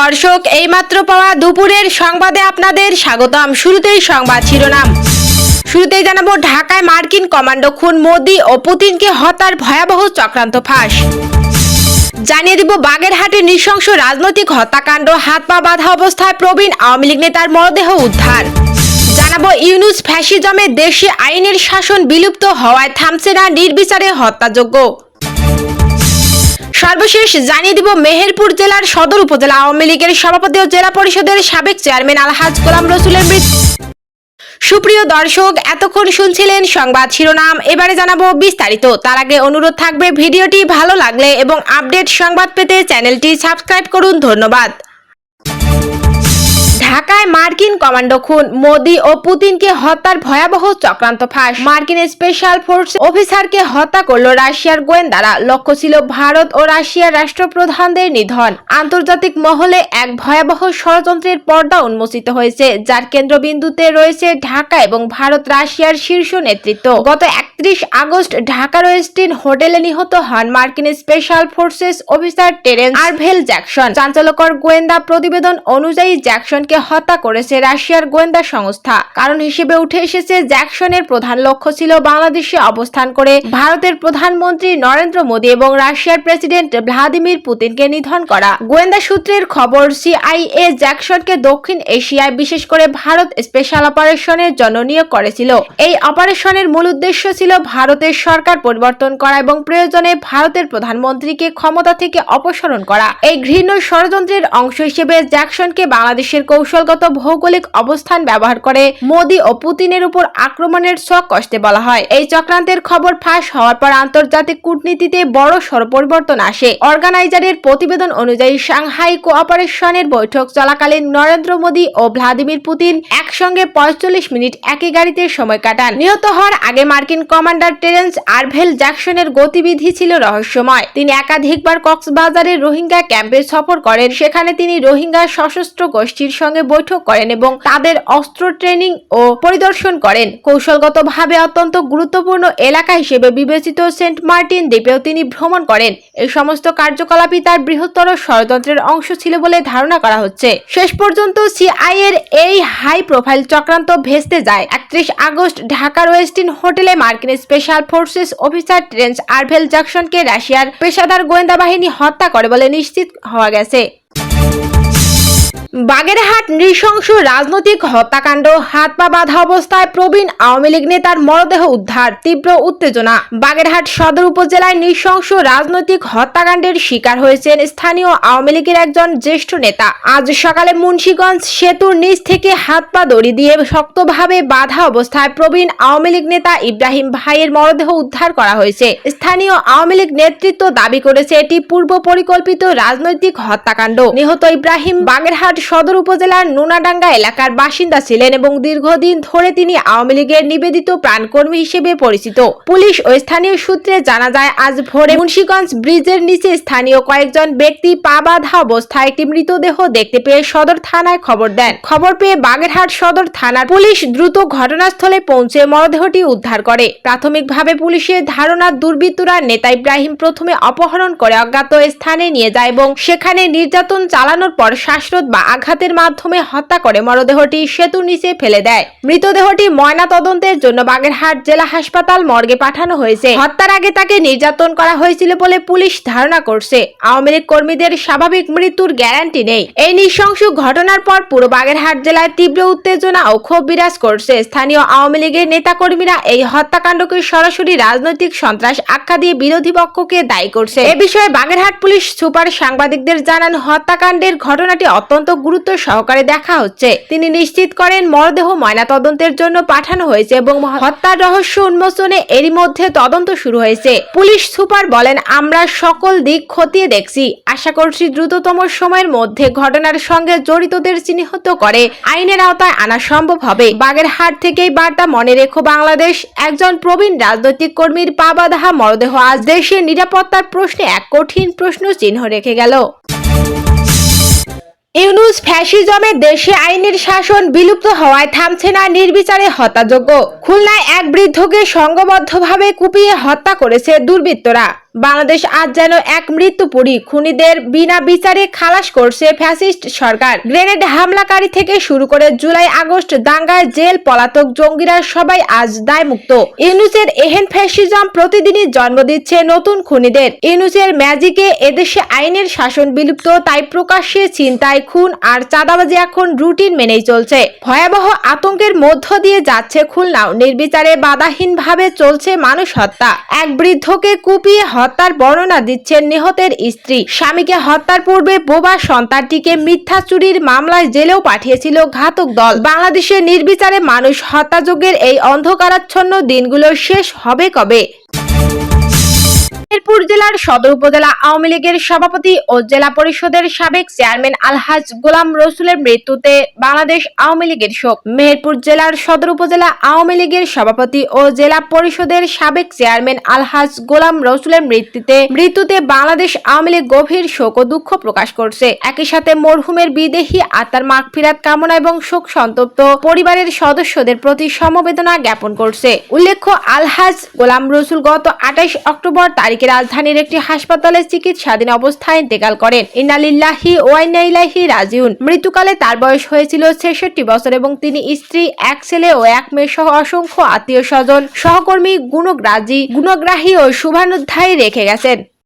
দর্শক, এইমাত্র পাওয়া দুপুরের সংবাদে আপনাদের স্বাগতম। শুরুতেই সংবাদ শিরোনাম। শুরুতেই জানাব, ঢাকায় মার্কিন কমান্ডো খুন মোদি ও পুতিনকে হত্যার ভয়াবহ চক্রান্ত ফাঁস। জানিয়ে দিব, বাগেরহাটে নৃশংস রাজনৈতিক হত্যাকাণ্ড, হাত পা বাঁধা অবস্থায় প্রবীণ আওয়ামী লীগ নেতার মরদেহ উদ্ধার। জানাব, ইউনুস ফ্যাসিজমে দেশে আইনের শাসন বিলুপ্ত হওয়ায় থামছে না নির্বিচারে হত্যাযোগ্য সর্বশেষ জানিয়ে দিব মেহেরপুর জেলার সদর উপজেলা আওয়ামী লীগের সভাপতি ও জেলা পরিষদের সাবেক চেয়ারম্যান আলহাজ গোলাম রসুলের মৃত্যু। সুপ্রিয় দর্শক, এতক্ষণ শুনছিলেন সংবাদ শিরোনাম। এবারে জানাব বিস্তারিত। তার আগে অনুরোধ থাকবে, ভিডিওটি ভালো লাগলে এবং আপডেট সংবাদ পেতে চ্যানেলটি সাবস্ক্রাইব করুন। ধন্যবাদ। ঢাকায় মার্কিন কমান্ডো খুন, মোদি ও পুতিনকে হত্যার ভয়াবহ চক্রান্ত ফাঁস। মার্কিন স্পেশাল ফোর্স অফিসারকে হত্যা করল রাশিয়ার গোয়েন্দারা। লক্ষ্য ছিল ভারত ও রাশিয়ার রাষ্ট্রপ্রধানদের নিধন। আন্তর্জাতিক মহলে এক ভয়াবহ ষড়যন্ত্রের পর্দা উন্মোচিত হয়েছে, যার কেন্দ্রবিন্দুতে রয়েছে ঢাকা এবং ভারত রাশিয়ার শীর্ষ নেতৃত্ব। গত একত্রিশ আগস্ট ঢাকা ওয়েস্টিন হোটেলে নিহত হন মার্কিন special forces officer Terrence Arvel Jackson. চাঞ্চল্যকর গোয়েন্দা প্রতিবেদন অনুযায়ী জ্যাকসনকে হত্যা করেছে রাশিয়ার গোয়েন্দা সংস্থা। কারণ হিসেবে উঠে এসেছে জ্যাকসনের প্রধান লক্ষ্য ছিল বাংলাদেশে অবস্থান করে ভারতের প্রধানমন্ত্রী নরেন্দ্র মোদী এবং রাশিয়ার প্রেসিডেন্ট ভ্লাদিমির পুতিনকে নিধন করা। গোয়েন্দা সূত্রের খবর, সিআইএ জ্যাকসনকে দক্ষিণ এশিয়ায় বিশেষ করে ভারত স্পেশাল অপারেশনের জন্য নিয়োগ করেছিল। এই অপারেশনের মূল উদ্দেশ্য ছিল ভারতের সরকার পরিবর্তন করা এবং প্রয়োজনে ভারতের প্রধানমন্ত্রীকে ক্ষমতা থেকে অপসারণ করা। এই ঘৃণ্য ষড়যন্ত্রের অংশ হিসেবে জ্যাকসনকে বাংলাদেশের কৌশলগত ভৌগোলিক অবস্থান ব্যবহার করে মোদি ও পুতিনের উপর আক্রমণের শখ কষ্টে বলা হয়। এই চক্রান্তের খবর ফাঁস হওয়ার পর আন্তর্জাতিক কূটনীতিতে বড় সড় পরিবর্তন আসে। অর্গানাইজারের প্রতিবেদন অনুযায়ী সাংহাই কোঅপারেশনের বৈঠক চলাকালীন নরেন্দ্র মোদী ও ভ্লাদিমির পুতিন একসঙ্গে পঁয়তাল্লিশ মিনিট একই গাড়িতে সময় কাটান। নিহত হওয়ার আগে মার্কিন কমান্ডার টেরেন্স আরভেল জ্যাকসনের গতিবিধি ছিল রহস্যময়। তিনি একাধিকবার কক্সবাজারের রোহিঙ্গা ক্যাম্পে সফর করেন। সেখানে তিনি রোহিঙ্গা সশস্ত্র গোষ্ঠীর সঙ্গে বৈঠক করেন এবং তাদের অস্ত্র ট্রেনিং ও পরিদর্শন করেন। কৌশলগতভাবে অত্যন্ত গুরুত্বপূর্ণ এলাকা হিসেবে বিবেচিত সেন্ট মার্টিন দ্বীপেও তিনি ভ্রমণ করেন। এই সমস্ত কার্যকলাপই তার বৃহত্তর ষড়যন্ত্রের অংশ ছিল বলে ধারণা করা হচ্ছে। শেষ পর্যন্ত সিআই এর এই হাই প্রোফাইল চক্রান্ত ভেস্তে যায়। একত্রিশ আগস্ট ঢাকার ওয়েস্টিন হোটেলে মার্কিন special forces officer Terrence Arvel জ্যাকসনকে রাশিয়ার পেশাদার গোয়েন্দা বাহিনী হত্যা করে বলে নিশ্চিত হওয়া গেছে। বাগেরহাট নৃশংস রাজনৈতিক হত্যাকাণ্ড, হাত পা বাঁধা অবস্থায় প্রবীণ আওয়ামী লীগ নেতার মরদেহ উদ্ধার, তীব্র উত্তেজনা। বাগেরহাট সদর উপজেলায় নৃশংস রাজনৈতিক হত্যাকাণ্ডের শিকার হয়েছেন স্থানীয় আওয়ামী লীগের একজন জ্যেষ্ঠ নেতা। আজ সকালে মুন্সীগঞ্জ সেতুর নিচ থেকে হাত পা দড়ি দিয়ে শক্তভাবে বাঁধা অবস্থায় প্রবীণ আওয়ামী লীগ নেতা ইব্রাহিম ভাইয়ের মরদেহ উদ্ধার করা হয়েছে। স্থানীয় আওয়ামী লীগ নেতৃত্ব দাবি করেছে এটি পূর্ব পরিকল্পিত রাজনৈতিক হত্যাকাণ্ড। নিহত ইব্রাহিম বাগেরহাট সদর উপজেলার নুনাডাঙ্গা এলাকার বাসিন্দা ছিলেন এবং দীর্ঘদিন ধরে তিনি আওয়ামী লীগের নিবেদিত প্রাণকর্মী হিসেবে পরিচিত। পুলিশ ও স্থানীয় সূত্রে জানা যায়, আজ ভোরে মুন্সীগঞ্জ ব্রিজের নিচে স্থানীয় কয়েকজন ব্যক্তি পা বাঁধা অবস্থায় একটি মৃতদেহ দেখতে পেয়ে সদর থানায় খবর দেন। খবর পেয়ে বাগেরহাট সদর থানার পুলিশ দ্রুত ঘটনাস্থলে পৌঁছে মরদেহটি উদ্ধার করে। প্রাথমিকভাবে পুলিশের ধারণা, দুর্বৃত্তরা নেতা ইব্রাহিম প্রথমে অপহরণ করে অজ্ঞাত স্থানে নিয়ে যায় এবং সেখানে নির্যাতন চালানোর পর শ্বাসরোধ বা আঘাতের মাধ্যমে হত্যা করে মরদেহটি সেতুর নিচে ফেলে দেয়। মৃতদেহটি ময়না তদন্তের জন্য বাগেরহাট জেলা হাসপাতাল মর্গে পাঠানো হয়েছে। হত্যার আগে তাকে নির্যাতন করা হয়েছিল বলে পুলিশ ধারণা করছে। আওয়ামী লীগ কর্মীদের স্বাভাবিক মৃত্যুর গ্যারান্টি নেই। এই নৃশংস ঘটনার পর পুরো বাগেরহাট জেলায় তীব্র উত্তেজনা ও ক্ষোভ বিরাজ করছে। স্থানীয় আওয়ামী লীগের নেতাকর্মীরা এই হত্যাকাণ্ডকে সরাসরি রাজনৈতিক সন্ত্রাস আখ্যা দিয়ে বিরোধী পক্ষকে দায়ী করছে। এ বিষয়ে বাগেরহাট পুলিশ সুপার সাংবাদিকদের জানান, হত্যাকাণ্ডের ঘটনাটি অত্যন্ত গুরুত্ব সহকারে দেখা হচ্ছে। তিনি নিশ্চিত করেন, মরদেহ ময়না তদন্তের জন্য পাঠানো হয়েছে এবং হত্যার রহস্য উন্মোচনে এরই মধ্যে তদন্ত শুরু হয়েছে। পুলিশ সুপার বলেন, আমরা সকল দিক খতিয়ে দেখছি। আশা করছি দ্রুততম সময়ের মধ্যে ঘটনার সঙ্গে জড়িতদের চিহ্নিত করে আইনের আওতায় আনা সম্ভব হবে। বাগেরহাট থেকেই বার্তা মনে রেখো বাংলাদেশ। একজন প্রবীণ রাজনৈতিক কর্মীর পা বাঁধা মরদেহ আজ দেশের নিরাপত্তার প্রশ্নে এক কঠিন প্রশ্ন চিহ্ন রেখে গেল। ইউনুস ফ্যাসিজমে দেশে আইনের শাসন বিলুপ্ত হওয়ায় থামছে না নির্বিচারে হতাযোগ্য খুলনায় এক বৃদ্ধকে সংঘবদ্ধভাবে কুপিয়ে হত্যা করেছে দুর্বৃত্তরা। বাংলাদেশ আজ যেন এক মৃত্যুপুরী খুনিদের বিনা বিচারে খালাস করছে ফ্যাসিস্ট সরকার। গ্রেনেড হামলাকারী থেকে শুরু করে জুলাই আগস্ট দাঙ্গায় জেল পলাতক জঙ্গিরা সবাই আজ দায়মুক্ত। ইউনুসের এহেন ফ্যাসিজম প্রতিদিনই জন্ম দিচ্ছে নতুন খুনিদের। ইউনুসের ম্যাজিকে এদেশে আইনের শাসন বিলুপ্ত, তাই প্রকাশ্যে চিন্তায় খুন আর চাঁদাবাজি এখন রুটিন মেনেই চলছে। ভয়াবহ আতঙ্কের মধ্য দিয়ে যাচ্ছে খুলনাও। নির্বিচারে বাধাহীনভাবে চলছে মানুষ হত্যা। এক বৃদ্ধকে কুপিয়ে হত্যার বর্ণনা দিচ্ছেন নিহতের স্ত্রী। স্বামীকে হত্যার পূর্বে বোবা সন্তানটিকে মিথ্যা চুরির মামলায় জেলেও পাঠিয়েছিল ঘাতক দল। বাংলাদেশের নির্বিচারে মানুষ হত্যাযজ্ঞের এই অন্ধকারাচ্ছন্ন দিনগুলো শেষ হবে কবে? মেহেরপুর জেলার সদর উপজেলা আওয়ামী লীগের সভাপতি ও জেলা পরিষদের সাবেক চেয়ারম্যান আলহাজ গোলাম রসুলের মৃত্যুতে বাংলাদেশ আওয়ামী লীগের শোক। মেহেরপুর জেলার সদর উপজেলা আওয়ামী লীগের সভাপতি ও জেলা পরিষদের সাবেক চেয়ারম্যান আলহাজ গোলাম রসুলের মৃত্যুতে মৃত্যুতে বাংলাদেশ আওয়ামী লীগ গভীর শোক ও দুঃখ প্রকাশ করছে। একই সাথে মরহুমের বিদেহী আত্মার মাগফিরাত কামনা এবং শোক সন্তপ্ত পরিবারের সদস্যদের প্রতি সমবেদনা জ্ঞাপন করছে। উল্লেখ্য, আলহাজ গোলাম রসুল গত আঠাইশ অক্টোবর তারিখে রাজধানীর একটি হাসপাতালে চিকিৎসাধীন অবস্থায় ইন্তেকাল করেন। ইনালিল্লাহি ওয়াইনাইলাহি রাজিউন। মৃত্যুকালে তার বয়স হয়েছিল ছেষট্টি বছর এবং তিনি স্ত্রী, এক ছেলে ও এক মেয়ে সহ অসংখ্য আত্মীয় স্বজন, সহকর্মী গুণগ্রাজী গুণগ্রাহী ও শুভানুধ্যায়ী রেখে গেছেন।